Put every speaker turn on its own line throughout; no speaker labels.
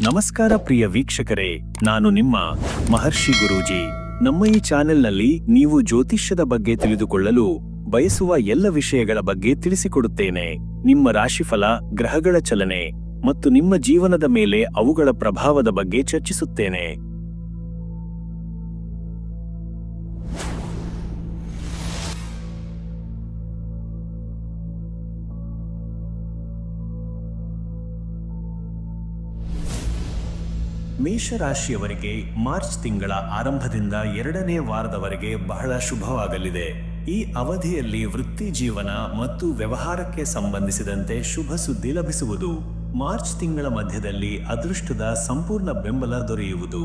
ನಮಸ್ಕಾರ ಪ್ರಿಯ ವೀಕ್ಷಕರೇ, ನಾನು ನಿಮ್ಮ ಮಹರ್ಷಿ ಗುರೂಜಿ. ನಮ್ಮ ಈ ಚಾನೆಲ್ನಲ್ಲಿ ನೀವು ಜ್ಯೋತಿಷ್ಯದ ಬಗ್ಗೆ ತಿಳಿದುಕೊಳ್ಳಲು ಬಯಸುವ ಎಲ್ಲ ವಿಷಯಗಳ ಬಗ್ಗೆ ತಿಳಿಸಿಕೊಡುತ್ತೇನೆ. ನಿಮ್ಮ ರಾಶಿಫಲ, ಗ್ರಹಗಳ ಚಲನೆ ಮತ್ತು ನಿಮ್ಮ ಜೀವನದ ಮೇಲೆ ಅವುಗಳ ಪ್ರಭಾವದ ಬಗ್ಗೆ ಚರ್ಚಿಸುತ್ತೇನೆ. ಮೇಷರಾಶಿಯವರಿಗೆ ಮಾರ್ಚ್ ತಿಂಗಳ ಆರಂಭದಿಂದ ಎರಡನೇ ವಾರದವರೆಗೆ ಬಹಳ ಶುಭವಾಗಲಿದೆ. ಈ ಅವಧಿಯಲ್ಲಿ ವೃತ್ತಿ ಜೀವನ ಮತ್ತು ವ್ಯವಹಾರಕ್ಕೆ ಸಂಬಂಧಿಸಿದಂತೆ ಶುಭ ಸುದ್ದಿ ಲಭಿಸುವುದು. ಮಾರ್ಚ್ ತಿಂಗಳ ಮಧ್ಯದಲ್ಲಿ ಅದೃಷ್ಟದ ಸಂಪೂರ್ಣ ಬೆಂಬಲ ದೊರೆಯುವುದು.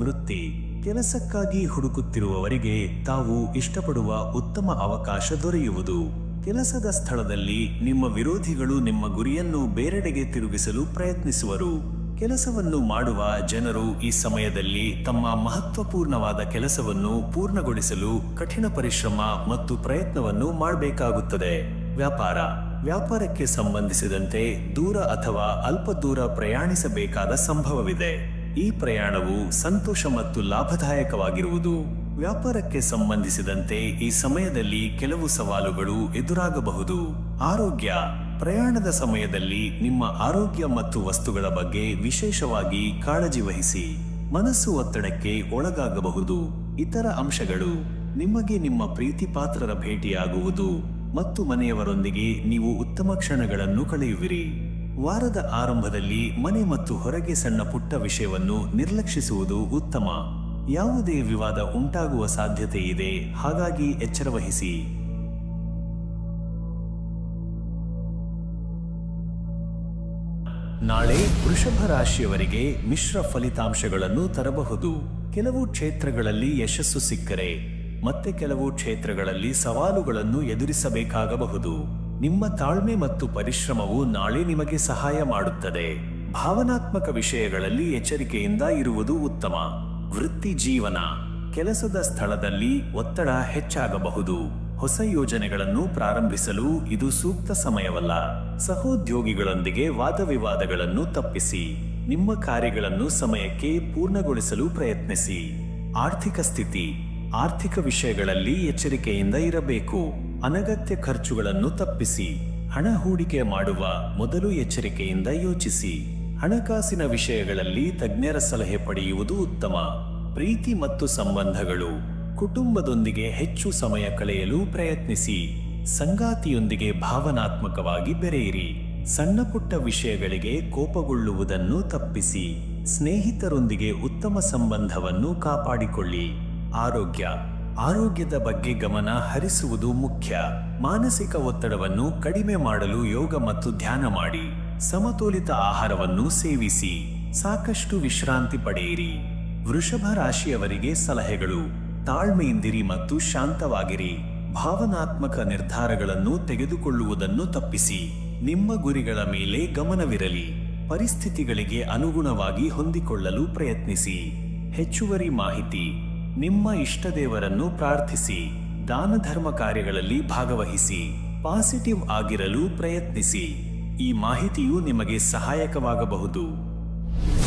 ವೃತ್ತಿ ಕೆಲಸಕ್ಕಾಗಿ ಹುಡುಕುತ್ತಿರುವವರಿಗೆ ತಾವು ಇಷ್ಟಪಡುವ ಉತ್ತಮ ಅವಕಾಶ ದೊರೆಯುವುದು. ಕೆಲಸದ ಸ್ಥಳದಲ್ಲಿ ನಿಮ್ಮ ವಿರೋಧಿಗಳು ನಿಮ್ಮ ಗುರಿಯನ್ನು ಬೇರೆಡೆಗೆ ತಿರುಗಿಸಲು ಪ್ರಯತ್ನಿಸುವರು. ಕೆಲಸವನ್ನು ಮಾಡುವ ಜನರು ಈ ಸಮಯದಲ್ಲಿ ತಮ್ಮ ಮಹತ್ವಪೂರ್ಣವಾದ ಕೆಲಸವನ್ನು ಪೂರ್ಣಗೊಳಿಸಲು ಕಠಿಣ ಪರಿಶ್ರಮ ಮತ್ತು ಪ್ರಯತ್ನವನ್ನು ಮಾಡಬೇಕಾಗುತ್ತದೆ. ವ್ಯಾಪಾರ. ವ್ಯಾಪಾರಕ್ಕೆ ಸಂಬಂಧಿಸಿದಂತೆ ದೂರ ಅಥವಾ ಅಲ್ಪ ದೂರ ಪ್ರಯಾಣಿಸಬೇಕಾದ ಸಂಭವವಿದೆ. ಈ ಪ್ರಯಾಣವು ಸಂತೋಷ ಮತ್ತು ಲಾಭದಾಯಕವಾಗಿರುವುದು. ವ್ಯಾಪಾರಕ್ಕೆ ಸಂಬಂಧಿಸಿದಂತೆ ಈ ಸಮಯದಲ್ಲಿ ಕೆಲವು ಸವಾಲುಗಳು ಎದುರಾಗಬಹುದು. ಆರೋಗ್ಯ. ಪ್ರಯಾಣದ ಸಮಯದಲ್ಲಿ ನಿಮ್ಮ ಆರೋಗ್ಯ ಮತ್ತು ವಸ್ತುಗಳ ಬಗ್ಗೆ ವಿಶೇಷವಾಗಿ ಕಾಳಜಿ ವಹಿಸಿ. ಮನಸ್ಸು ಒತ್ತಡಕ್ಕೆ ಒಳಗಾಗಬಹುದು. ಇತರ ಅಂಶಗಳು. ನಿಮಗೆ ನಿಮ್ಮ ಪ್ರೀತಿ ಪಾತ್ರರ ಭೇಟಿಯಾಗುವುದು ಮತ್ತು ಮನೆಯವರೊಂದಿಗೆ ನೀವು ಉತ್ತಮ ಕ್ಷಣಗಳನ್ನು ಕಳೆಯುವಿರಿ. ವಾರದ ಆರಂಭದಲ್ಲಿ ಮನೆ ಮತ್ತು ಹೊರಗೆ ಸಣ್ಣ ಪುಟ್ಟ ವಿಷಯವನ್ನು ನಿರ್ಲಕ್ಷಿಸುವುದು ಉತ್ತಮ. ಯಾವುದೇ ವಿವಾದ ಉಂಟಾಗುವ ಸಾಧ್ಯತೆ ಇದೆ ಹಾಗಾಗಿ ಎಚ್ಚರವಹಿಸಿ. ನಾಳೆ ವೃಷಭ ರಾಶಿಯವರಿಗೆ ಮಿಶ್ರ ಫಲಿತಾಂಶಗಳನ್ನು ತರಬಹುದು. ಕೆಲವು ಕ್ಷೇತ್ರಗಳಲ್ಲಿ ಯಶಸ್ಸು ಸಿಕ್ಕರೆ, ಮತ್ತೆ ಕೆಲವು ಕ್ಷೇತ್ರಗಳಲ್ಲಿ ಸವಾಲುಗಳನ್ನು ಎದುರಿಸಬೇಕಾಗಬಹುದು. ನಿಮ್ಮ ತಾಳ್ಮೆ ಮತ್ತು ಪರಿಶ್ರಮವು ನಾಳೆ ನಿಮಗೆ ಸಹಾಯ ಮಾಡುತ್ತದೆ. ಭಾವನಾತ್ಮಕ ವಿಷಯಗಳಲ್ಲಿ ಎಚ್ಚರಿಕೆಯಿಂದ ಇರುವುದು ಉತ್ತಮ. ವೃತ್ತಿ ಜೀವನ, ಕೆಲಸದ ಸ್ಥಳದಲ್ಲಿ ಒತ್ತಡ ಹೆಚ್ಚಾಗಬಹುದು. ಹೊಸ ಯೋಜನೆಗಳನ್ನು ಪ್ರಾರಂಭಿಸಲು ಇದು ಸೂಕ್ತ ಸಮಯವಲ್ಲ. ಸಹೋದ್ಯೋಗಿಗಳೊಂದಿಗೆ ವಾದವಿವಾದಗಳನ್ನು ತಪ್ಪಿಸಿ, ನಿಮ್ಮ ಕಾರ್ಯಗಳನ್ನು ಸಮಯಕ್ಕೆ ಪೂರ್ಣಗೊಳಿಸಲು ಪ್ರಯತ್ನಿಸಿ. ಆರ್ಥಿಕ ಸ್ಥಿತಿ, ಆರ್ಥಿಕ ವಿಷಯಗಳಲ್ಲಿ ಎಚ್ಚರಿಕೆಯಿಂದ ಇರಬೇಕು. ಅನಗತ್ಯ ಖರ್ಚುಗಳನ್ನು ತಪ್ಪಿಸಿ, ಹಣ ಹೂಡಿಕೆ ಮಾಡುವ ಮೊದಲು ಎಚ್ಚರಿಕೆಯಿಂದ ಯೋಚಿಸಿ. ಹಣಕಾಸಿನ ವಿಷಯಗಳಲ್ಲಿ ತಜ್ಞರ ಸಲಹೆ ಪಡೆಯುವುದು ಉತ್ತಮ. ಪ್ರೀತಿ ಮತ್ತು ಸಂಬಂಧಗಳು ಕುಟುಂಬದೊಂದಿಗೆ ಹೆಚ್ಚು ಸಮಯ ಕಳೆಯಲು ಪ್ರಯತ್ನಿಸಿ. ಸಂಗಾತಿಯೊಂದಿಗೆ ಭಾವನಾತ್ಮಕವಾಗಿ ಬೆರೆಯಿರಿ. ಸಣ್ಣ ಪುಟ್ಟ ವಿಷಯಗಳಿಗೆ ಕೋಪಗೊಳ್ಳುವುದನ್ನು ತಪ್ಪಿಸಿ. ಸ್ನೇಹಿತರೊಂದಿಗೆ ಉತ್ತಮ ಸಂಬಂಧವನ್ನು ಕಾಪಾಡಿಕೊಳ್ಳಿ. ಆರೋಗ್ಯ. ಆರೋಗ್ಯದ ಬಗ್ಗೆ ಗಮನ ಹರಿಸುವುದು ಮುಖ್ಯ. ಮಾನಸಿಕ ಒತ್ತಡವನ್ನು ಕಡಿಮೆ ಮಾಡಲು ಯೋಗ ಮತ್ತು ಧ್ಯಾನ ಮಾಡಿ. ಸಮತೋಲಿತ ಆಹಾರವನ್ನು ಸೇವಿಸಿ. ಸಾಕಷ್ಟು ವಿಶ್ರಾಂತಿ ಪಡೆಯಿರಿ. ವೃಷಭ ರಾಶಿಯವರಿಗೆ ಸಲಹೆಗಳು. ತಾಳ್ಮೆಯಿಂದಿರಿ ಮತ್ತು ಶಾಂತವಾಗಿರಿ. ಭಾವನಾತ್ಮಕ ನಿರ್ಧಾರಗಳನ್ನು ತೆಗೆದುಕೊಳ್ಳುವುದನ್ನು ತಪ್ಪಿಸಿ. ನಿಮ್ಮ ಗುರಿಗಳ ಮೇಲೆ ಗಮನವಿರಲಿ. ಪರಿಸ್ಥಿತಿಗಳಿಗೆ ಅನುಗುಣವಾಗಿ ಹೊಂದಿಕೊಳ್ಳಲು ಪ್ರಯತ್ನಿಸಿ. ಹೆಚ್ಚುವರಿ ಮಾಹಿತಿ. ನಿಮ್ಮ ಇಷ್ಟದೇವರನ್ನು ಪ್ರಾರ್ಥಿಸಿ. ದಾನ ಧರ್ಮ ಕಾರ್ಯಗಳಲ್ಲಿ ಭಾಗವಹಿಸಿ. ಪಾಸಿಟಿವ್ ಆಗಿರಲು ಪ್ರಯತ್ನಿಸಿ. ಈ ಮಾಹಿತಿಯು ನಿಮಗೆ ಸಹಾಯಕವಾಗಬಹುದು.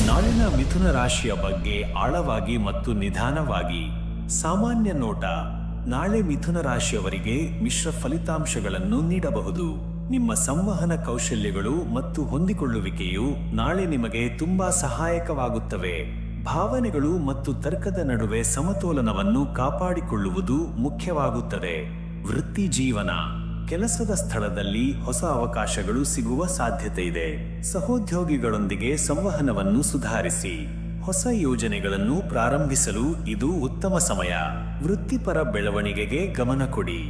ನಾಳಿನ ಮಿಥುನ ರಾಶಿಯ ಬಗ್ಗೆ ಆಳವಾಗಿ ಮತ್ತು ನಿಧಾನವಾಗಿ ಸಾಮಾನ್ಯ ನೋಟ ನಾಳೆ ಮಿಥುನ ರಾಶಿಯವರಿಗೆ ಮಿಶ್ರ ಫಲಿತಾಂಶಗಳನ್ನು ನೀಡಬಹುದು. ನಿಮ್ಮ ಸಂವಹನ ಕೌಶಲ್ಯಗಳು ಮತ್ತು ಹೊಂದಿಕೊಳ್ಳುವಿಕೆಯು ನಾಳೆ ನಿಮಗೆ ತುಂಬಾ ಸಹಾಯಕವಾಗುತ್ತವೆ. ಭಾವನೆಗಳು ಮತ್ತು ತರ್ಕದ ನಡುವೆ ಸಮತೋಲನವನ್ನು ಕಾಪಾಡಿಕೊಳ್ಳುವುದು ಮುಖ್ಯವಾಗುತ್ತದೆ. ವೃತ್ತಿ ಜೀವನ, ಕೆಲಸದ ಸ್ಥಳದಲ್ಲಿ ಹೊಸ ಅವಕಾಶಗಳು ಸಿಗುವ ಸಾಧ್ಯತೆ ಇದೆ. ಸಹೋದ್ಯೋಗಿಗಳೊಂದಿಗೆ ಸಂವಹನವನ್ನು ಸುಧಾರಿಸಿ. ಹೊಸ ಯೋಜನೆಗಳನ್ನು ಪ್ರಾರಂಭಿಸಲು ಇದು ಉತ್ತಮ ಸಮಯ. ವೃತ್ತಿಪರ ಬೆಳವಣಿಗೆಗೆ ಗಮನ ಕೊಡಿ.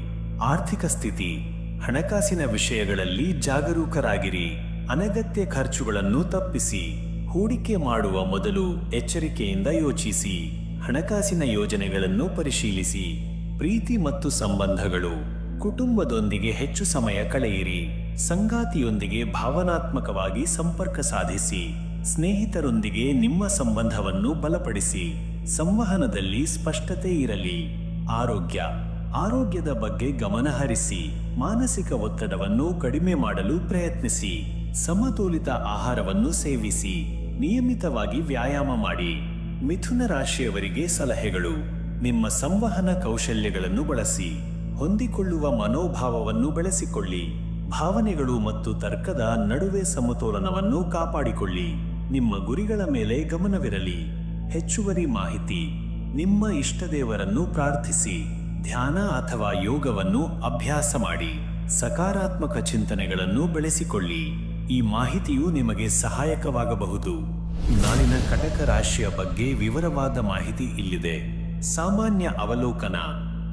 ಆರ್ಥಿಕ ಸ್ಥಿತಿ, ಹಣಕಾಸಿನ ವಿಷಯಗಳಲ್ಲಿ ಜಾಗರೂಕರಾಗಿರಿ. ಅನಗತ್ಯ ಖರ್ಚುಗಳನ್ನು ತಪ್ಪಿಸಿ. ಹೂಡಿಕೆ ಮಾಡುವ ಮೊದಲು ಎಚ್ಚರಿಕೆಯಿಂದ ಯೋಚಿಸಿ. ಹಣಕಾಸಿನ ಯೋಜನೆಗಳನ್ನು ಪರಿಶೀಲಿಸಿ. ಪ್ರೀತಿ ಮತ್ತು ಸಂಬಂಧಗಳು, ಕುಟುಂಬದೊಂದಿಗೆ ಹೆಚ್ಚು ಸಮಯ ಕಳೆಯಿರಿ. ಸಂಗಾತಿಯೊಂದಿಗೆ ಭಾವನಾತ್ಮಕವಾಗಿ ಸಂಪರ್ಕ ಸಾಧಿಸಿ. ಸ್ನೇಹಿತರೊಂದಿಗೆ ನಿಮ್ಮ ಸಂಬಂಧವನ್ನು ಬಲಪಡಿಸಿ, ಸಂವಹನದಲ್ಲಿ ಸ್ಪಷ್ಟತೆ ಇರಲಿ. ಆರೋಗ್ಯ, ಆರೋಗ್ಯದ ಬಗ್ಗೆ ಗಮನಹರಿಸಿ ಮಾನಸಿಕ ಒತ್ತಡವನ್ನು ಕಡಿಮೆ ಮಾಡಲು ಪ್ರಯತ್ನಿಸಿ, ಸಮತೋಲಿತ ಆಹಾರವನ್ನು ಸೇವಿಸಿ, ನಿಯಮಿತವಾಗಿ ವ್ಯಾಯಾಮ ಮಾಡಿ. ಮಿಥುನ ರಾಶಿಯವರಿಗೆ ಸಲಹೆಗಳು, ನಿಮ್ಮ ಸಂವಹನ ಕೌಶಲ್ಯಗಳನ್ನು ಬಳಸಿ, ಹೊಂದಿಕೊಳ್ಳುವ ಮನೋಭಾವವನ್ನು ಬೆಳೆಸಿಕೊಳ್ಳಿ. ಭಾವನೆಗಳು ಮತ್ತು ತರ್ಕದ ನಡುವೆ ಸಮತೋಲನವನ್ನು ಕಾಪಾಡಿಕೊಳ್ಳಿ. ನಿಮ್ಮ ಗುರಿಗಳ ಮೇಲೆ ಗಮನವಿರಲಿ. ಹೆಚ್ಚುವರಿ ಮಾಹಿತಿ, ನಿಮ್ಮ ಇಷ್ಟದೇವರನ್ನು ಪ್ರಾರ್ಥಿಸಿ, ಧ್ಯಾನ ಅಥವಾ ಯೋಗವನ್ನು ಅಭ್ಯಾಸ ಮಾಡಿ, ಸಕಾರಾತ್ಮಕ ಚಿಂತನೆಗಳನ್ನು ಬೆಳೆಸಿಕೊಳ್ಳಿ. ಈ ಮಾಹಿತಿಯು ನಿಮಗೆ ಸಹಾಯಕವಾಗಬಹುದು. ನಾಳಿನ ಕಟಕ ರಾಶಿಯ ಬಗ್ಗೆ ವಿವರವಾದ ಮಾಹಿತಿ ಇಲ್ಲಿದೆ. ಸಾಮಾನ್ಯ ಅವಲೋಕನ,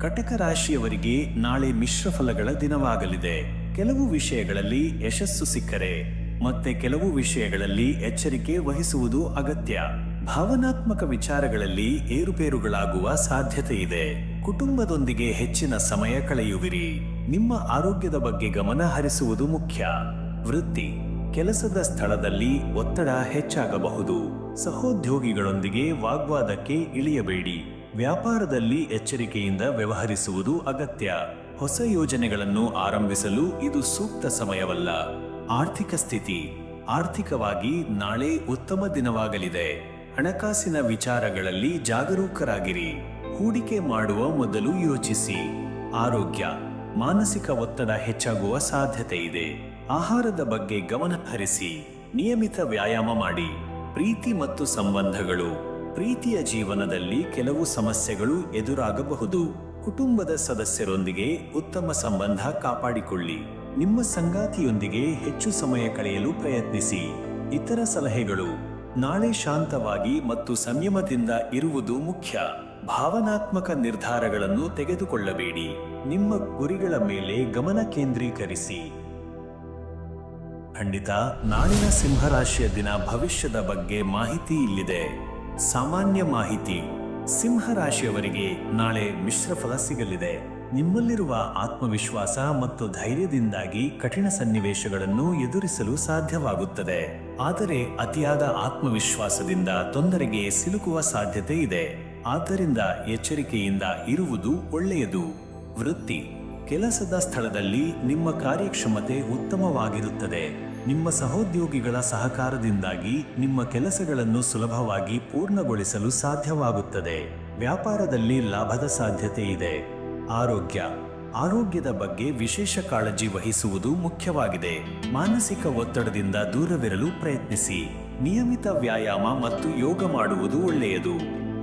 ಕಟಕ ರಾಶಿಯವರಿಗೆ ನಾಳೆ ಮಿಶ್ರ ಫಲಗಳ ದಿನವಾಗಲಿದೆ. ಕೆಲವು ವಿಷಯಗಳಲ್ಲಿ ಯಶಸ್ಸು ಸಿಕ್ಕರೆ ಮತ್ತೆ ಕೆಲವು ವಿಷಯಗಳಲ್ಲಿ ಎಚ್ಚರಿಕೆ ವಹಿಸುವುದು ಅಗತ್ಯ. ಭಾವನಾತ್ಮಕ ವಿಚಾರಗಳಲ್ಲಿ ಏರುಪೇರುಗಳಾಗುವ ಸಾಧ್ಯತೆ ಇದೆ ಕುಟುಂಬದೊಂದಿಗೆ ಹೆಚ್ಚಿನ ಸಮಯ ಕಳೆಯುವಿರಿ. ನಿಮ್ಮ ಆರೋಗ್ಯದ ಬಗ್ಗೆ ಗಮನ ಹರಿಸುವುದು ಮುಖ್ಯ. ವೃತ್ತಿ. ಕೆಲಸದ ಸ್ಥಳದಲ್ಲಿ ಒತ್ತಡ ಹೆಚ್ಚಾಗಬಹುದು. ಸಹೋದ್ಯೋಗಿಗಳೊಂದಿಗೆ ವಾಗ್ವಾದಕ್ಕೆ ಇಳಿಯಬೇಡಿ. ವ್ಯಾಪಾರದಲ್ಲಿ ಎಚ್ಚರಿಕೆಯಿಂದ ವ್ಯವಹರಿಸುವುದು ಅಗತ್ಯ. ಹೊಸ ಯೋಜನೆಗಳನ್ನು ಆರಂಭಿಸಲು ಇದು ಸೂಕ್ತ ಸಮಯವಲ್ಲ. ಆರ್ಥಿಕ ಸ್ಥಿತಿ ಆರ್ಥಿಕವಾಗಿ ನಾಳೆ ಉತ್ತಮ ದಿನವಾಗಲಿದೆ. ಹಣಕಾಸಿನ ವಿಚಾರಗಳಲ್ಲಿ ಜಾಗರೂಕರಾಗಿರಿ. ಹೂಡಿಕೆ ಮಾಡುವ ಮೊದಲು ಯೋಚಿಸಿ. ಆರೋಗ್ಯ, ಮಾನಸಿಕ ಒತ್ತಡ ಹೆಚ್ಚಾಗುವ ಸಾಧ್ಯತೆ ಇದೆ. ಆಹಾರದ ಬಗ್ಗೆ ಗಮನ ಹರಿಸಿ. ನಿಯಮಿತ ವ್ಯಾಯಾಮ ಮಾಡಿ. ಪ್ರೀತಿ ಮತ್ತು ಸಂಬಂಧಗಳು. ಪ್ರೀತಿಯ ಜೀವನದಲ್ಲಿ ಕೆಲವು ಸಮಸ್ಯೆಗಳು ಎದುರಾಗಬಹುದು. ಕುಟುಂಬದ ಸದಸ್ಯರೊಂದಿಗೆ ಉತ್ತಮ ಸಂಬಂಧ ಕಾಪಾಡಿಕೊಳ್ಳಿ. ನಿಮ್ಮ ಸಂಗಾತಿಯೊಂದಿಗೆ ಹೆಚ್ಚು ಸಮಯ ಕಳೆಯಲು ಪ್ರಯತ್ನಿಸಿ. ಇತರ ಸಲಹೆಗಳು ನಾಳೆ ಶಾಂತವಾಗಿ ಮತ್ತು ಸಂಯಮದಿಂದ ಇರುವುದು ಮುಖ್ಯ. ಭಾವನಾತ್ಮಕ ನಿರ್ಧಾರಗಳನ್ನು ತೆಗೆದುಕೊಳ್ಳಬೇಡಿ. ನಿಮ್ಮ ಗುರಿಗಳ ಮೇಲೆ ಗಮನ ಕೇಂದ್ರೀಕರಿಸಿ. ಖಂಡಿತ, ನಾಳಿನ ಸಿಂಹರಾಶಿಯ ದಿನ ಭವಿಷ್ಯದ ಬಗ್ಗೆ ಮಾಹಿತಿ ಇಲ್ಲಿದೆ. ಸಾಮಾನ್ಯ ಮಾಹಿತಿ, ಸಿಂಹರಾಶಿಯವರಿಗೆ ನಾಳೆ ಮಿಶ್ರ ಫಲ ಸಿಗಲಿದೆ. ನಿಮ್ಮಲ್ಲಿರುವ ಆತ್ಮವಿಶ್ವಾಸ ಮತ್ತು ಧೈರ್ಯದಿಂದಾಗಿ ಕಠಿಣ ಸನ್ನಿವೇಶಗಳನ್ನು ಎದುರಿಸಲು ಸಾಧ್ಯವಾಗುತ್ತದೆ. ಆದರೆ ಅತಿಯಾದ ಆತ್ಮವಿಶ್ವಾಸದಿಂದ ತೊಂದರೆಗೆ ಸಿಲುಕುವ ಸಾಧ್ಯತೆ ಇದೆ. ಆದ್ದರಿಂದ ಎಚ್ಚರಿಕೆಯಿಂದ ಇರುವುದು ಒಳ್ಳೆಯದು. ವೃತ್ತಿ. ಕೆಲಸದ ಸ್ಥಳದಲ್ಲಿ ನಿಮ್ಮ ಕಾರ್ಯಕ್ಷಮತೆ ಉತ್ತಮವಾಗಿರುತ್ತದೆ. ನಿಮ್ಮ ಸಹೋದ್ಯೋಗಿಗಳ ಸಹಕಾರದಿಂದಾಗಿ ನಿಮ್ಮ ಕೆಲಸಗಳನ್ನು ಸುಲಭವಾಗಿ ಪೂರ್ಣಗೊಳಿಸಲು ಸಾಧ್ಯವಾಗುತ್ತದೆ. ವ್ಯಾಪಾರದಲ್ಲಿ ಲಾಭದ ಸಾಧ್ಯತೆ ಇದೆ. ಆರೋಗ್ಯ. ಆರೋಗ್ಯದ ಬಗ್ಗೆ ವಿಶೇಷ ಕಾಳಜಿ ವಹಿಸುವುದು ಮುಖ್ಯವಾಗಿದೆ. ಮಾನಸಿಕ ಒತ್ತಡದಿಂದ ದೂರವಿರಲು ಪ್ರಯತ್ನಿಸಿ. ನಿಯಮಿತ ವ್ಯಾಯಾಮ ಮತ್ತು ಯೋಗ ಮಾಡುವುದು ಒಳ್ಳೆಯದು.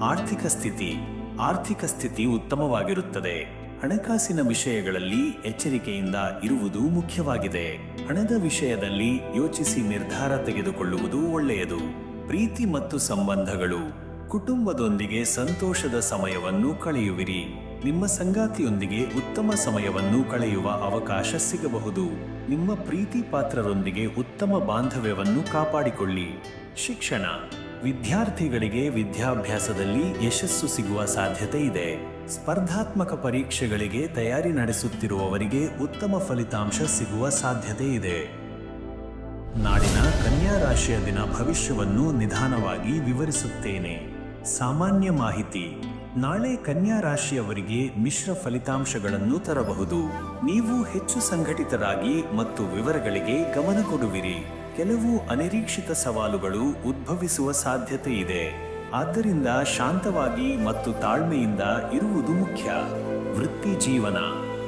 ಆರ್ಥಿಕ ಸ್ಥಿತಿ. ಆರ್ಥಿಕ ಸ್ಥಿತಿ ಉತ್ತಮವಾಗಿರುತ್ತದೆ. ಹಣಕಾಸಿನ ವಿಷಯಗಳಲ್ಲಿ ಎಚ್ಚರಿಕೆಯಿಂದ ಇರುವುದು ಮುಖ್ಯವಾಗಿದೆ. ಹಣದ ವಿಷಯದಲ್ಲಿ ಯೋಚಿಸಿ ನಿರ್ಧಾರ ತೆಗೆದುಕೊಳ್ಳುವುದು ಒಳ್ಳೆಯದು. ಪ್ರೀತಿ ಮತ್ತು ಸಂಬಂಧಗಳು. ಕುಟುಂಬದೊಂದಿಗೆ ಸಂತೋಷದ ಸಮಯವನ್ನು ಕಳೆಯುವಿರಿ. ನಿಮ್ಮ ಸಂಗಾತಿಯೊಂದಿಗೆ ಉತ್ತಮ ಸಮಯವನ್ನು ಕಳೆಯುವ ಅವಕಾಶ ಸಿಗಬಹುದು. ನಿಮ್ಮ ಪ್ರೀತಿ ಪಾತ್ರರೊಂದಿಗೆ ಉತ್ತಮ ಬಾಂಧವ್ಯವನ್ನು ಕಾಪಾಡಿಕೊಳ್ಳಿ. ಶಿಕ್ಷಣ. ವಿದ್ಯಾರ್ಥಿಗಳಿಗೆ ವಿದ್ಯಾಭ್ಯಾಸದಲ್ಲಿ ಯಶಸ್ಸು ಸಿಗುವ ಸಾಧ್ಯತೆ ಇದೆ. ಸ್ಪರ್ಧಾತ್ಮಕ ಪರೀಕ್ಷೆಗಳಿಗೆ ತಯಾರಿ ನಡೆಸುತ್ತಿರುವವರಿಗೆ ಉತ್ತಮ ಫಲಿತಾಂಶ ಸಿಗುವ ಸಾಧ್ಯತೆ ಇದೆ. ನಾಡಿನ ಕನ್ಯಾ ರಾಶಿಯ ದಿನ ಭವಿಷ್ಯವನ್ನು ನಿಧಾನವಾಗಿ ವಿವರಿಸುತ್ತೇನೆ. ಸಾಮಾನ್ಯ ಮಾಹಿತಿ. ನಾಳೆ ಕನ್ಯಾ ರಾಶಿಯವರಿಗೆ ಮಿಶ್ರ ಫಲಿತಾಂಶಗಳನ್ನು ತರಬಹುದು. ನೀವು ಹೆಚ್ಚು ಸಂಘಟಿತರಾಗಿ ಮತ್ತು ವಿವರಗಳಿಗೆ ಗಮನ ಕೊಡುವಿರಿ. ಕೆಲವು ಅನಿರೀಕ್ಷಿತ ಸವಾಲುಗಳು ಉದ್ಭವಿಸುವ ಸಾಧ್ಯತೆ ಇದೆ ಆದ್ದರಿಂದ ಶಾಂತವಾಗಿ ಮತ್ತು ತಾಳ್ಮೆಯಿಂದ ಇರುವುದು ಮುಖ್ಯ. ವೃತ್ತಿ ಜೀವನ,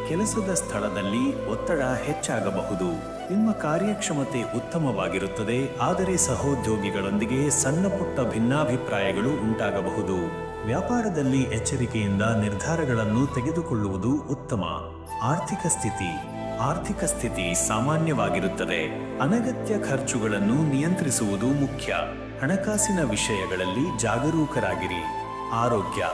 ಕೆಲಸದ ಸ್ಥಳದಲ್ಲಿ ಒತ್ತಡ ಹೆಚ್ಚಾಗಬಹುದು. ನಿಮ್ಮ ಕಾರ್ಯಕ್ಷಮತೆ ಉತ್ತಮವಾಗಿರುತ್ತದೆ, ಆದರೆ ಸಹೋದ್ಯೋಗಿಗಳೊಂದಿಗೆ ಸಣ್ಣಪುಟ್ಟ ಭಿನ್ನಾಭಿಪ್ರಾಯಗಳು ಉಂಟಾಗಬಹುದು. ವ್ಯಾಪಾರದಲ್ಲಿ ಎಚ್ಚರಿಕೆಯಿಂದ ನಿರ್ಧಾರಗಳನ್ನು ತೆಗೆದುಕೊಳ್ಳುವುದು ಉತ್ತಮ. ಆರ್ಥಿಕ ಸ್ಥಿತಿ ಆರ್ಥಿಕ ಸ್ಥಿತಿ ಸಾಮಾನ್ಯವಾಗಿರುತ್ತದೆ. ಅನಗತ್ಯ ಖರ್ಚುಗಳನ್ನು ನಿಯಂತ್ರಿಸುವುದು ಮುಖ್ಯ. ಹಣಕಾಸಿನ ವಿಷಯಗಳಲ್ಲಿ ಜಾಗರೂಕರಾಗಿರಿ. ಆರೋಗ್ಯ,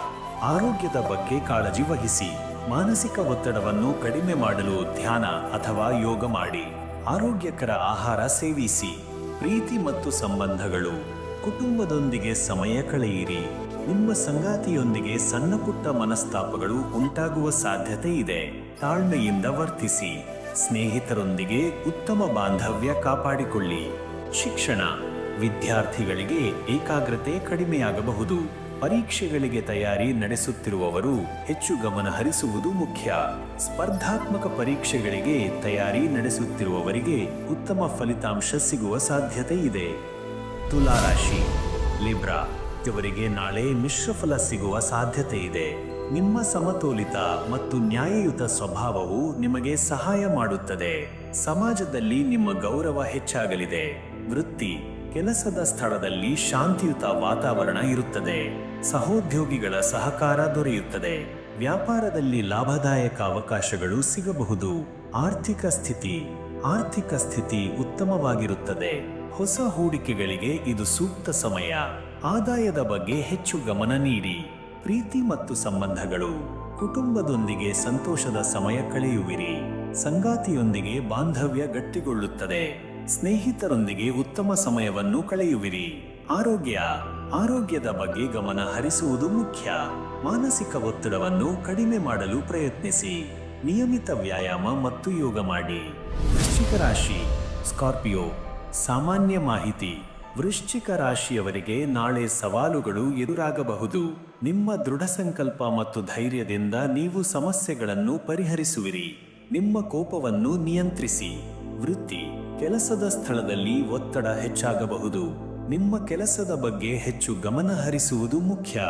ಆರೋಗ್ಯದ ಬಗ್ಗೆ ಕಾಳಜಿ ವಹಿಸಿ. ಮಾನಸಿಕ ಒತ್ತಡವನ್ನು ಕಡಿಮೆ ಮಾಡಲು ಧ್ಯಾನ ಅಥವಾ ಯೋಗ ಮಾಡಿ. ಆರೋಗ್ಯಕರ ಆಹಾರ ಸೇವಿಸಿ. ಪ್ರೀತಿ ಮತ್ತು ಸಂಬಂಧಗಳು, ಕುಟುಂಬದೊಂದಿಗೆ ಸಮಯ ಕಳೆಯಿರಿ. ನಿಮ್ಮ ಸಂಗಾತಿಯೊಂದಿಗೆ ಸಣ್ಣ ಪುಟ್ಟ ಮನಸ್ತಾಪಗಳು ಉಂಟಾಗುವ ಸಾಧ್ಯತೆ ಇದೆ. ತಾಳ್ಮೆಯಿಂದ ವರ್ತಿಸಿ. ಸ್ನೇಹಿತರೊಂದಿಗೆ ಉತ್ತಮ ಬಾಂಧವ್ಯ ಕಾಪಾಡಿಕೊಳ್ಳಿ. ಶಿಕ್ಷಣ ವಿದ್ಯಾರ್ಥಿಗಳಿಗೆ ಏಕಾಗ್ರತೆ ಕಡಿಮೆಯಾಗಬಹುದು. ಪರೀಕ್ಷೆಗಳಿಗೆ ತಯಾರಿ ನಡೆಸುತ್ತಿರುವವರು ಹೆಚ್ಚು ಗಮನ ಹರಿಸುವುದು ಮುಖ್ಯ. ಸ್ಪರ್ಧಾತ್ಮಕ ಪರೀಕ್ಷೆಗಳಿಗೆ ತಯಾರಿ ನಡೆಸುತ್ತಿರುವವರಿಗೆ ಉತ್ತಮ ಫಲಿತಾಂಶ ಸಿಗುವ ಸಾಧ್ಯತೆ ಇದೆ. ತುಲಾರಾಶಿ, ಲಿಬ್ರಾ. ಇವರಿಗೆ ನಾಳೆ ಮಿಶ್ರಫಲ ಸಿಗುವ ಸಾಧ್ಯತೆ ಇದೆ. ನಿಮ್ಮ ಸಮತೋಲಿತ ಮತ್ತು ನ್ಯಾಯಯುತ ಸ್ವಭಾವವು ನಿಮಗೆ ಸಹಾಯ ಮಾಡುತ್ತದೆ. ಸಮಾಜದಲ್ಲಿ ನಿಮ್ಮ ಗೌರವ ಹೆಚ್ಚಾಗಲಿದೆ. ವೃತ್ತಿ, ಕೆಲಸದ ಸ್ಥಳದಲ್ಲಿ ಶಾಂತಿಯುತ ವಾತಾವರಣ ಇರುತ್ತದೆ. ಸಹೋದ್ಯೋಗಿಗಳ ಸಹಕಾರ ದೊರೆಯುತ್ತದೆ. ವ್ಯಾಪಾರದಲ್ಲಿ ಲಾಭದಾಯಕ ಅವಕಾಶಗಳು ಸಿಗಬಹುದು. ಆರ್ಥಿಕ ಸ್ಥಿತಿ ಆರ್ಥಿಕ ಸ್ಥಿತಿ ಉತ್ತಮವಾಗಿರುತ್ತದೆ. ಹೊಸ ಹೂಡಿಕೆಗಳಿಗೆ ಇದು ಸೂಕ್ತ ಸಮಯ. ಆದಾಯದ ಬಗ್ಗೆ ಹೆಚ್ಚು ಗಮನ ನೀಡಿ. ಪ್ರೀತಿ ಮತ್ತು ಸಂಬಂಧಗಳು ಕುಟುಂಬದೊಂದಿಗೆ ಸಂತೋಷದ ಸಮಯ ಕಳೆಯುವಿರಿ. ಸಂಗಾತಿಯೊಂದಿಗೆ ಬಾಂಧವ್ಯ ಗಟ್ಟಿಗೊಳ್ಳುತ್ತದೆ. ಸ್ನೇಹಿತರೊಂದಿಗೆ ಉತ್ತಮ ಸಮಯವನ್ನು ಕಳೆಯುವಿರಿ. ಆರೋಗ್ಯ, ಆರೋಗ್ಯದ ಬಗ್ಗೆ ಗಮನ ಹರಿಸುವುದು ಮುಖ್ಯ. ಮಾನಸಿಕ ಒತ್ತಡವನ್ನು ಕಡಿಮೆ ಮಾಡಲು ಪ್ರಯತ್ನಿಸಿ. ನಿಯಮಿತ ವ್ಯಾಯಾಮ ಮತ್ತು ಯೋಗ ಮಾಡಿ. ವೃಶ್ಚಿಕ ರಾಶಿ, ಸ್ಕಾರ್ಪಿಯೋ, ಸಾಮಾನ್ಯ ಮಾಹಿತಿ. ವೃಶ್ಚಿಕ ರಾಶಿಯವರಿಗೆ ನಾಳೆ ಸವಾಲುಗಳು ಎದುರಾಗಬಹುದು. ನಿಮ್ಮ ದೃಢ ಸಂಕಲ್ಪ ಮತ್ತು ಧೈರ್ಯದಿಂದ ನೀವು ಸಮಸ್ಯೆಗಳನ್ನು ಪರಿಹರಿಸುವಿರಿ. ನಿಮ್ಮ ಕೋಪವನ್ನು ನಿಯಂತ್ರಿಸಿ. ವೃತ್ತಿ, ಕೆಲಸದ ಸ್ಥಳದಲ್ಲಿ ಒತ್ತಡ ಹೆಚ್ಚಾಗಬಹುದು. ನಿಮ್ಮ ಕೆಲಸದ ಬಗ್ಗೆ ಹೆಚ್ಚು ಗಮನ ಹರಿಸುವುದು ಮುಖ್ಯ.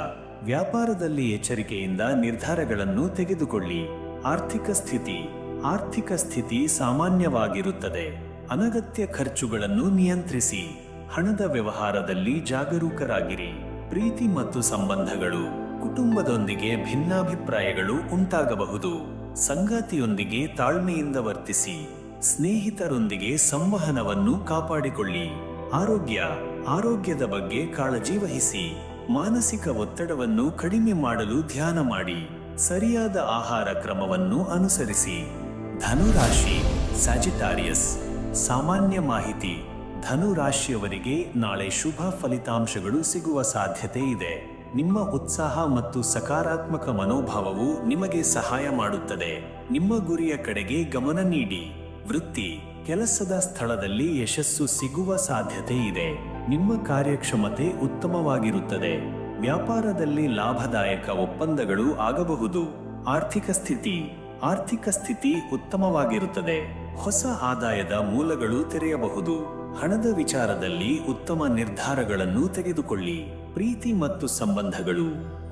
ವ್ಯಾಪಾರದಲ್ಲಿ ಎಚ್ಚರಿಕೆಯಿಂದ ನಿರ್ಧಾರಗಳನ್ನು ತೆಗೆದುಕೊಳ್ಳಿ. ಆರ್ಥಿಕ ಸ್ಥಿತಿ ಆರ್ಥಿಕ ಸ್ಥಿತಿ ಸಾಮಾನ್ಯವಾಗಿರುತ್ತದೆ. ಅನಗತ್ಯ ಖರ್ಚುಗಳನ್ನು ನಿಯಂತ್ರಿಸಿ. ಹಣದ ವ್ಯವಹಾರದಲ್ಲಿ ಜಾಗರೂಕರಾಗಿರಿ. ಪ್ರೀತಿ ಮತ್ತು ಸಂಬಂಧಗಳು ಕುಟುಂಬದೊಂದಿಗೆ ಭಿನ್ನಾಭಿಪ್ರಾಯಗಳು ಉಂಟಾಗಬಹುದು. ಸಂಗಾತಿಯೊಂದಿಗೆ ತಾಳ್ಮೆಯಿಂದ ವರ್ತಿಸಿ. ಸ್ನೇಹಿತರೊಂದಿಗೆ ಸಂವಹನವನ್ನು ಕಾಪಾಡಿಕೊಳ್ಳಿ. ಆರೋಗ್ಯ, ಆರೋಗ್ಯದ ಬಗ್ಗೆ ಕಾಳಜಿ ವಹಿಸಿ. ಮಾನಸಿಕ ಒತ್ತಡವನ್ನು ಕಡಿಮೆ ಮಾಡಲು ಧ್ಯಾನ ಮಾಡಿ. ಸರಿಯಾದ ಆಹಾರ ಕ್ರಮವನ್ನು ಅನುಸರಿಸಿ. ಧನುರಾಶಿ ಸ್ಯಾಜಿಟಾರಿಯಸ್ ಸಾಮಾನ್ಯ ಮಾಹಿತಿ. ಧನುರಾಶಿಯವರಿಗೆ ನಾಳೆ ಶುಭ ಫಲಿತಾಂಶಗಳು ಸಿಗುವ ಸಾಧ್ಯತೆ ಇದೆ. ನಿಮ್ಮ ಉತ್ಸಾಹ ಮತ್ತು ಸಕಾರಾತ್ಮಕ ಮನೋಭಾವವು ನಿಮಗೆ ಸಹಾಯ ಮಾಡುತ್ತದೆ. ನಿಮ್ಮ ಗುರಿಯ ಕಡೆಗೆ ಗಮನ ನೀಡಿ. ವೃತ್ತಿ, ಕೆಲಸದ ಸ್ಥಳದಲ್ಲಿ ಯಶಸ್ಸು ಸಿಗುವ ಸಾಧ್ಯತೆ ಇದೆ. ನಿಮ್ಮ ಕಾರ್ಯಕ್ಷಮತೆ ಉತ್ತಮವಾಗಿರುತ್ತದೆ. ವ್ಯಾಪಾರದಲ್ಲಿ ಲಾಭದಾಯಕ ಒಪ್ಪಂದಗಳು ಆಗಬಹುದು. ಆರ್ಥಿಕ ಸ್ಥಿತಿ ಆರ್ಥಿಕ ಸ್ಥಿತಿ ಉತ್ತಮವಾಗಿರುತ್ತದೆ. ಹೊಸ ಆದಾಯದ ಮೂಲಗಳು ತೆರೆಯಬಹುದು. ಹಣದ ವಿಚಾರದಲ್ಲಿ ಉತ್ತಮ ನಿರ್ಧಾರಗಳನ್ನು ತೆಗೆದುಕೊಳ್ಳಿ. ಪ್ರೀತಿ ಮತ್ತು ಸಂಬಂಧಗಳು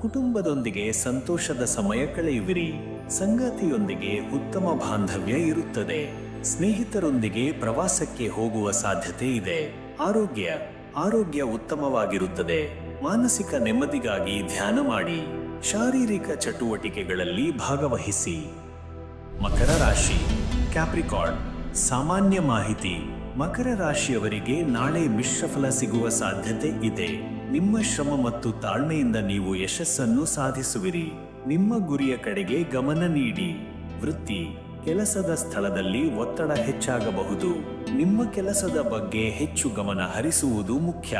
ಕುಟುಂಬದೊಂದಿಗೆ ಸಂತೋಷದ ಸಮಯ ಕಳೆಯುವಿರಿ. ಸಂಗಾತಿಯೊಂದಿಗೆ ಉತ್ತಮ ಬಾಂಧವ್ಯ ಇರುತ್ತದೆ. ಸ್ನೇಹಿತರೊಂದಿಗೆ ಪ್ರವಾಸಕ್ಕೆ ಹೋಗುವ ಸಾಧ್ಯತೆ ಇದೆ. ಆರೋಗ್ಯ ಆರೋಗ್ಯ ಉತ್ತಮವಾಗಿರುತ್ತದೆ. ಮಾನಸಿಕ ನೆಮ್ಮದಿಗಾಗಿ ಧ್ಯಾನ ಮಾಡಿ. ಶಾರೀರಿಕ ಚಟುವಟಿಕೆಗಳಲ್ಲಿ ಭಾಗವಹಿಸಿ. ಮಕರ ರಾಶಿ, ಕ್ಯಾಪ್ರಿಕಾರ್ಡ್, ಸಾಮಾನ್ಯ ಮಾಹಿತಿ. ಮಕರ ರಾಶಿಯವರಿಗೆ ನಾಳೆ ಮಿಶ್ರ ಫಲ ಸಿಗುವ ಸಾಧ್ಯತೆ ಇದೆ. ನಿಮ್ಮ ಶ್ರಮ ಮತ್ತು ತಾಳ್ಮೆಯಿಂದ ನೀವು ಯಶಸ್ಸನ್ನು ಸಾಧಿಸುವಿರಿ. ನಿಮ್ಮ ಗುರಿಯ ಕಡೆಗೆ ಗಮನ ನೀಡಿ. ವೃತ್ತಿ, ಕೆಲಸದ ಸ್ಥಳದಲ್ಲಿ ಒತ್ತಡ ಹೆಚ್ಚಾಗಬಹುದು. ನಿಮ್ಮ ಕೆಲಸದ ಬಗ್ಗೆ ಹೆಚ್ಚು ಗಮನ ಹರಿಸುವುದು ಮುಖ್ಯ.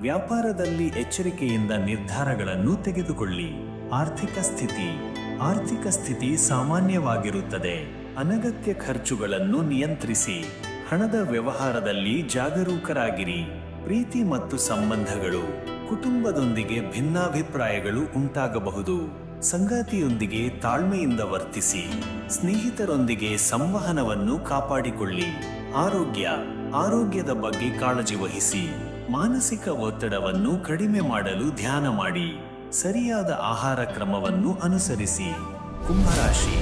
ವ್ಯಾಪಾರದಲ್ಲಿ ಎಚ್ಚರಿಕೆಯಿಂದ ನಿರ್ಧಾರಗಳನ್ನು ತೆಗೆದುಕೊಳ್ಳಿ. ಆರ್ಥಿಕ ಸ್ಥಿತಿ ಆರ್ಥಿಕ ಸ್ಥಿತಿ ಸಾಮಾನ್ಯವಾಗಿರುತ್ತದೆ. ಅನಗತ್ಯ ಖರ್ಚುಗಳನ್ನು ನಿಯಂತ್ರಿಸಿ. ಹಣದ ವ್ಯವಹಾರದಲ್ಲಿ ಜಾಗರೂಕರಾಗಿರಿ. ಪ್ರೀತಿ ಮತ್ತು ಸಂಬಂಧಗಳು, ಕುಟುಂಬದೊಂದಿಗೆ ಭಿನ್ನಾಭಿಪ್ರಾಯಗಳು ಉಂಟಾಗಬಹುದು. ಸಂಗಾತಿಯೊಂದಿಗೆ ತಾಳ್ಮೆಯಿಂದ ವರ್ತಿಸಿ, ಸ್ನೇಹಿತರೊಂದಿಗೆ ಸಂವಹನವನ್ನು ಕಾಪಾಡಿಕೊಳ್ಳಿ. ಆರೋಗ್ಯ, ಆರೋಗ್ಯದ ಬಗ್ಗೆ ಕಾಳಜಿ ವಹಿಸಿ, ಮಾನಸಿಕ ಒತ್ತಡವನ್ನು ಕಡಿಮೆ ಮಾಡಲು ಧ್ಯಾನ ಮಾಡಿ, ಸರಿಯಾದ ಆಹಾರ ಕ್ರಮವನ್ನು ಅನುಸರಿಸಿ. ಕುಂಭರಾಶಿ,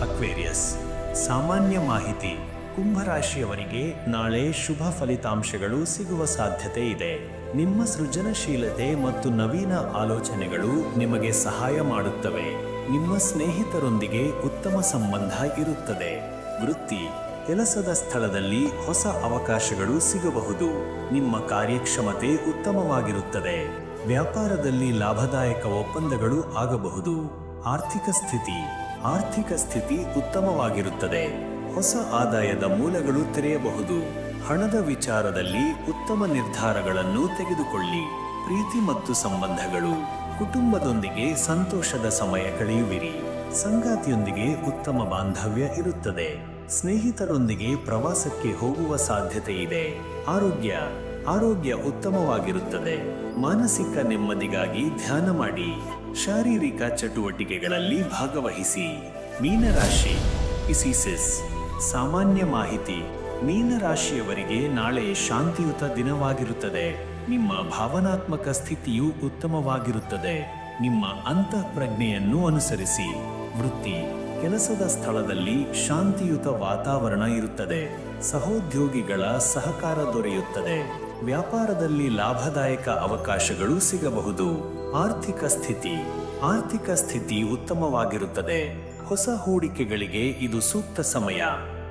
ಅಕ್ವೇರಿಯಸ್, ಸಾಮಾನ್ಯ ಮಾಹಿತಿ. ಕುಂಭರಾಶಿಯವರಿಗೆ ನಾಳೆ ಶುಭ ಫಲಿತಾಂಶಗಳು ಸಿಗುವ ಸಾಧ್ಯತೆ ಇದೆ. ನಿಮ್ಮ ಸೃಜನಶೀಲತೆ ಮತ್ತು ನವೀನ ಆಲೋಚನೆಗಳು ನಿಮಗೆ ಸಹಾಯ ಮಾಡುತ್ತವೆ. ನಿಮ್ಮ ಸ್ನೇಹಿತರೊಂದಿಗೆ ಉತ್ತಮ ಸಂಬಂಧ ಇರುತ್ತದೆ. ವೃತ್ತಿ, ಕೆಲಸದ ಸ್ಥಳದಲ್ಲಿ ಹೊಸ ಅವಕಾಶಗಳು ಸಿಗಬಹುದು. ನಿಮ್ಮ ಕಾರ್ಯಕ್ಷಮತೆ ಉತ್ತಮವಾಗಿರುತ್ತದೆ. ವ್ಯಾಪಾರದಲ್ಲಿ ಲಾಭದಾಯಕ ಒಪ್ಪಂದಗಳು ಆಗಬಹುದು. ಆರ್ಥಿಕ ಸ್ಥಿತಿ ಆರ್ಥಿಕ ಸ್ಥಿತಿ ಉತ್ತಮವಾಗಿರುತ್ತದೆ. ಹೊಸ ಆದಾಯದ ಮೂಲಗಳು ತೆರೆಯಬಹುದು. ಹಣದ ವಿಚಾರದಲ್ಲಿ ಉತ್ತಮ ನಿರ್ಧಾರಗಳನ್ನು ತೆಗೆದುಕೊಳ್ಳಿ. ಪ್ರೀತಿ ಮತ್ತು ಸಂಬಂಧಗಳು ಕುಟುಂಬದೊಂದಿಗೆ ಸಂತೋಷದ ಸಮಯ ಕಳೆಯುವಿರಿ. ಸಂಗಾತಿಯೊಂದಿಗೆ ಉತ್ತಮ ಬಾಂಧವ್ಯ ಇರುತ್ತದೆ. ಸ್ನೇಹಿತರೊಂದಿಗೆ ಪ್ರವಾಸಕ್ಕೆ ಹೋಗುವ ಸಾಧ್ಯತೆ ಇದೆ. ಆರೋಗ್ಯ ಆರೋಗ್ಯ ಉತ್ತಮವಾಗಿರುತ್ತದೆ. ಮಾನಸಿಕ ನೆಮ್ಮದಿಗಾಗಿ ಧ್ಯಾನ ಮಾಡಿ. ಶಾರೀರಿಕ ಚಟುವಟಿಕೆಗಳಲ್ಲಿ ಭಾಗವಹಿಸಿ. ಮೀನರಾಶಿ ಪಿಸಿಸಿಸ್ ಸಾಮಾನ್ಯ ಮಾಹಿತಿ ಮೀನರಾಶಿಯವರಿಗೆ ನಾಳೆ ಶಾಂತಿಯುತ ದಿನವಾಗಿರುತ್ತದೆ. ನಿಮ್ಮ ಭಾವನಾತ್ಮಕ ಸ್ಥಿತಿಯು ಉತ್ತಮವಾಗಿರುತ್ತದೆ. ನಿಮ್ಮ ಅಂತಃಪ್ರಜ್ಞೆಯನ್ನು ಅನುಸರಿಸಿ. ವೃತ್ತಿ ಕೆಲಸದ ಸ್ಥಳದಲ್ಲಿ ಶಾಂತಿಯುತ ವಾತಾವರಣ ಇರುತ್ತದೆ. ಸಹೋದ್ಯೋಗಿಗಳ ಸಹಕಾರ ದೊರೆಯುತ್ತದೆ. ವ್ಯಾಪಾರದಲ್ಲಿ ಲಾಭದಾಯಕ ಅವಕಾಶಗಳು ಸಿಗಬಹುದು. ಆರ್ಥಿಕ ಸ್ಥಿತಿ ಆರ್ಥಿಕ ಸ್ಥಿತಿ ಉತ್ತಮವಾಗಿರುತ್ತದೆ. ಹೊಸ ಹೂಡಿಕೆಗಳಿಗೆ ಇದು ಸೂಕ್ತ ಸಮಯ.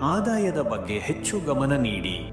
ಆದಾಯದ ಬಗ್ಗೆ ಹೆಚ್ಚು ಗಮನ ನೀಡಿ.